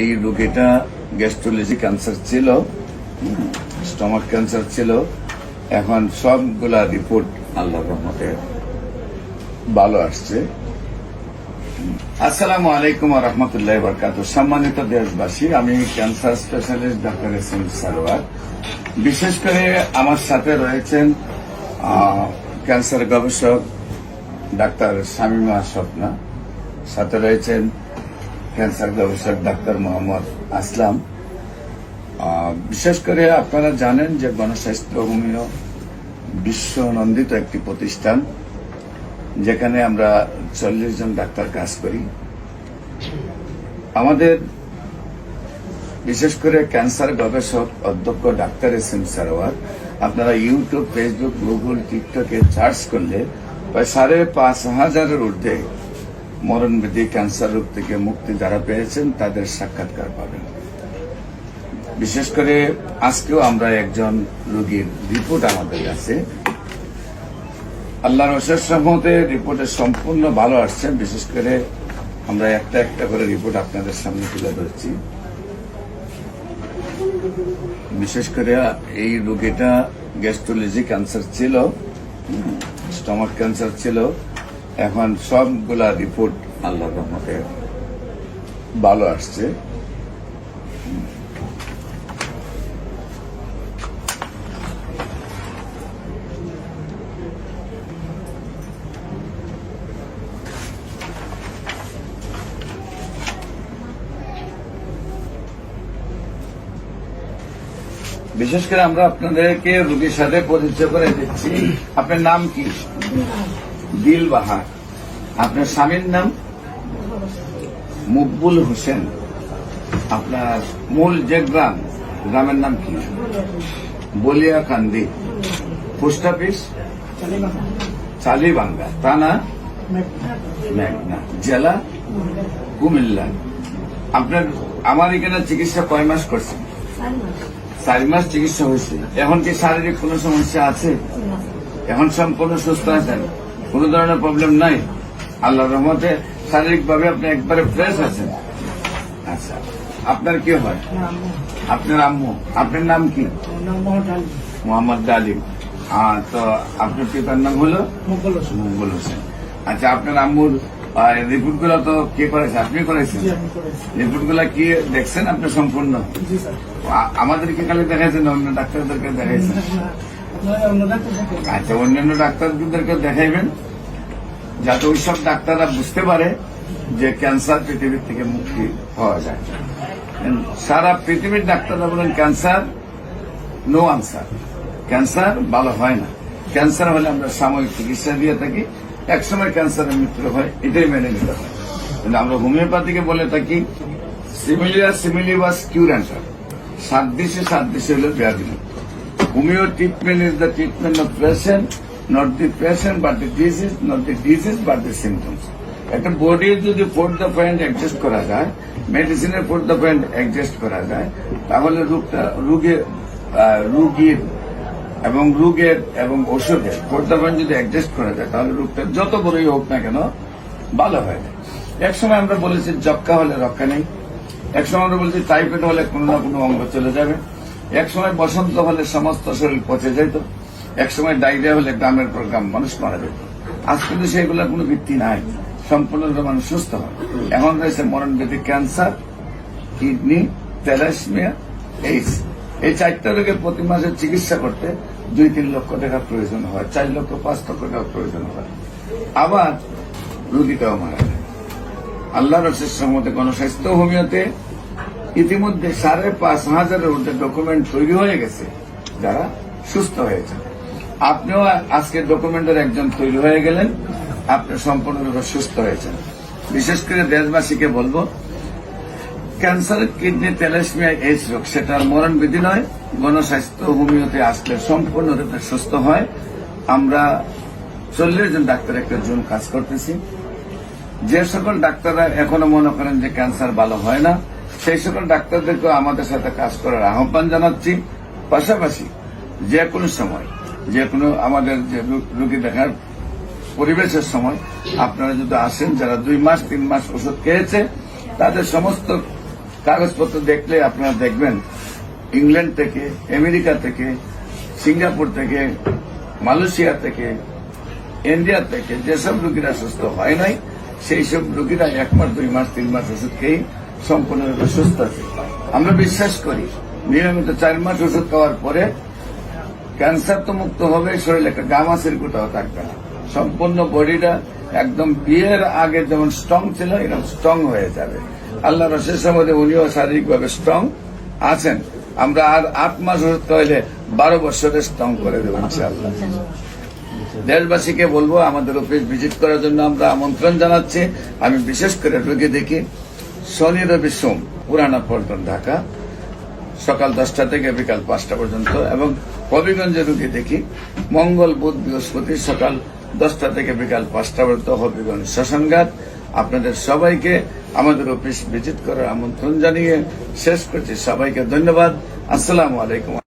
এই রোগীটা gastrology cancer ছিল স্টমাক ক্যান্সার ছিল। এখন সবগুলা রিপোর্ট আল্লাহ রহমতে ভালো আসছে। আসসালামু আলাইকুম রহমতুল্লাহ বরকাত সম্মানিত দেশবাসী, আমি cancer specialist doctor S M Sarwar. বিশেষ করে আমার সাথে রয়েছেন ক্যান্সার গবেষক ডাক্তার শামিমা স্বপ্না। সাথে রয়েছেন ক্যান্সার গবেষক ডাক্তার মোহাম্মদ আসলাম বিশেষ করে আপনারা জানেন যে গণস্বাস্থ্য হোমিও বিশ্ব নন্দিত একটি প্রতিষ্ঠান, যেখানে আমরা চল্লিশ জন ডাক্তার কাজ করি। আমাদের বিশেষ করে ক্যান্সার গবেষক অধ্যক্ষ ডাক্তার এস এম সারোয়ার, আপনারা ইউটিউব, ফেসবুক, গুগল, টিকটকে সার্চ করলে প্রায় সাড়ে পাঁচ হাজারের ঊর্ধ্বে মরণবিধি ক্যান্সার রোগ থেকে মুক্তি যারা পেয়েছেন, তাদের সাক্ষাৎকার পাবেন। বিশেষ করে আজকেও আমরা একজন রোগীর রিপোর্ট আমাদের কাছে। আল্লাহর অশেষ রহমতে রিপোর্টে সম্পূর্ণ ভালো আসছে। বিশেষ করে আমরা একটা একটা করে রিপোর্ট আপনাদের সামনে তুলে ধরছি। বিশেষ করে এই রোগীটা গ্যাস্ট্রোলজি ক্যান্সার ছিল স্টমাক ক্যান্সার ছিল। এখন সবগুলা রিপোর্ট আল্লাহর রহমতে ভালো আসছে। বিশেষ করে আমরা আপনাদেরকে রোগীর সাথে পরিচয় করে দিচ্ছি। আপনার নাম কি? দিল বাহার আপনার স্বামীর নাম? মুকবুল হোসেন। আপনার মূল যে গ্রাম গ্রামের নাম কি? বলিয়া কান্দি পোস্ট অফিস? চালিবাঙ্গা। থানা মেঘনা। জেলা? কুমিল্লা। আপনার আমার এখানে চিকিৎসা কয় মাস করছে চার মাস চিকিৎসা হয়েছে। এখন কি শারীরিক কোনো সমস্যা আছে? এখন সম্পূর্ণ সুস্থ আছেন? কোনো ধরনের প্রবলেম নাই। আল্লাহ রহমতে শারীরিক ভাবে আপনি একবারে ফ্রেশ আছেন। আচ্ছা আপনার কি হয়? আপনার আম্মু আপনার নাম কি? মোহাম্মদ ডালিম আহ, তো আপনার পিতার নাম হলো? মঙ্গল হোসেন। আচ্ছা আপনার আম্মুর রিপোর্টগুলো তো কে করেছে? আপনি করেছেন? রিপোর্টগুলা কি দেখছেন আপনি সম্পূর্ণ? আমাদেরকে খালি দেখাইছেন অন্য ডাক্তারদেরকে দেখাইছেন? আচ্ছা অন্যান্য ডাক্তারদেরকে দেখাইবেন, যাতে ওইসব ডাক্তাররা বুঝতে পারে যে ক্যান্সার পৃথিবীর থেকে মুক্তি পাওয়া যায়। সারা পৃথিবীর ডাক্তাররা বলেন, ক্যান্সার নো আনসার ক্যান্সার ভালো হয় না। ক্যান্সার হলে আমরা সাময়িক চিকিৎসা দিয়ে থাকি। একসময় ক্যান্সারের মৃত্যু হয়, এটাই মেনে নিতে হয়। কিন্তু আমরা হোমিওপ্যাথিকে বলে থাকি সিমিলিয়া সিমিলিবাস কিউর অ্যান্সার। সাত দিশে সাত দিশে হলো ব্যাধি। Homeo treatment is the treatment of patient not the patient but the disease not the disease but the symptoms একটা বডির যদি ফোর্থ দ্য পয়েন্ট অ্যাডজাস্ট করা যায় মেডিসিনের ফোর্থ দ্য পয়েন্ট অ্যাডজাস্ট করা যায়, তাহলে রোগটা, রোগের রোগীর এবং রোগের এবং ওষুধের ফোর্থ দ্য পয়েন্ট যদি অ্যাডজাস্ট করা যায়, তাহলে রোগটা যত বড়ই হোক না কেন, ভালো হয় না। একসময় আমরা বলেছি, যক্কা হলে রক্ষা নেই। একসময় আমরা বলছি টাইফয়েড হলে কোনো না কোনো অঙ্গ চলে যাবে। একসময় বসন্ত হলে সমস্ত শরীর পচে যেত একসময় ডায়রিয়া হলে গ্রামের পর গ্রাম মানুষ মারা যেত। আজ কিন্তু সেগুলোর কোনো ভিত্তি নাই, সম্পূর্ণরূপে মানুষ সুস্থ হয়। এখন রয়েছে মরণ মরণব্যাধি ক্যান্সার, কিডনি তেলাসমিয়া এইডস। এই চারটা রোগের প্রতি মাসে চিকিৎসা করতে দুই তিন লক্ষ টাকার প্রয়োজন হয়, চার লক্ষ পাঁচ লক্ষ টাকার প্রয়োজন হয়। আবার রোগীটাও মারা যায়। আল্লাহর রসের সম্মতে গণস্বাস্থ্য হোমিওতে ইতিমধ্যে সাড়ে পাঁচ হাজারের ঊর্ধ্বে ডকুমেন্ট তৈরি হয়ে গেছে, যারা সুস্থ হয়েছে আপনিও আজকে ডকুমেন্টের একজন তৈরি হয়ে গেলেন, আপনি সম্পূর্ণরূপে সুস্থ হয়েছেন। বিশেষ করে দেশবাসীকে বলব ক্যান্সার কিডনি তেলাসমিয়া এইডস রোগ, সেটা মরণ বিধি নয়, গণস্বাস্থ্য হোমিওতে আসলে সম্পূর্ণরূপে সুস্থ হয়। আমরা চল্লিশ জন ডাক্তার একটা জোন কাজ করতেছি। যে সকল ডাক্তাররা এখনও মনে করেন যে ক্যান্সার ভালো হয় না সেই সকল ডাক্তারদেরকে আমাদের সাথে কাজ করার আহ্বান জানাচ্ছি। পাশাপাশি যে কোনো সময়, যে কোনো আমাদের যে রোগী দেখার পরিবেশের সময় আপনারা যদি আসেন, যারা দুই মাস, তিন মাস ওষুধ খেয়েছে, তাদের সমস্ত কাগজপত্র দেখলে আপনারা দেখবেন, ইংল্যান্ড থেকে, আমেরিকা থেকে, সিঙ্গাপুর থেকে, মালয়েশিয়া থেকে, ইন্ডিয়া থেকে যেসব রোগীরা সুস্থ হয় নাই, সেই সব রোগীরা এক মাস, দুই মাস, তিন মাস ওষুধ খেয়ে সম্পূর্ণরূপে সুস্থ আছে। আমরা বিশ্বাস করি, নিয়মিত চার মাস ওষুধ খাওয়ার পরে ক্যান্সার তো মুক্ত হবে শরীরে একটা গামা সিরকুটাও থাকবে না। সম্পূর্ণ বডিটা একদম বিয়ের আগে যেমন স্ট্রং ছিল, এরকম স্ট্রং হয়ে যাবে। আল্লাহ রসের সম্বন্ধে উনিও শারীরিকভাবে স্ট্রং আছেন। আমরা আর আট মাস ওষুধ খাওয়াইলে বারো বছরে স্ট্রং করে দেবো, ইনশাআল্লাহ। দেশবাসীকে বলব, আমাদের অফিস ভিজিট করার জন্য আমরা আমন্ত্রণ জানাচ্ছি। আমি বিশেষ করে রোগী দেখি শনি রবি সোম, পুরানা পল্টন, ঢাকা। সকাল দশটা থেকে বিকাল পাঁচটা পর্যন্ত এবং হবিগঞ্জে রুগী দেখি, মঙ্গল, বুধ, বৃহস্পতি সকাল দশটা থেকে বিকাল পাঁচটা পর্যন্ত হবিগঞ্জ শ্মশানঘাট। আপনাদের সবাইকে আমাদের অফিস ভিজিট করার আমন্ত্রণ জানিয়ে শেষ করছি। সবাইকে ধন্যবাদ। আসসালামু আলাইকুম।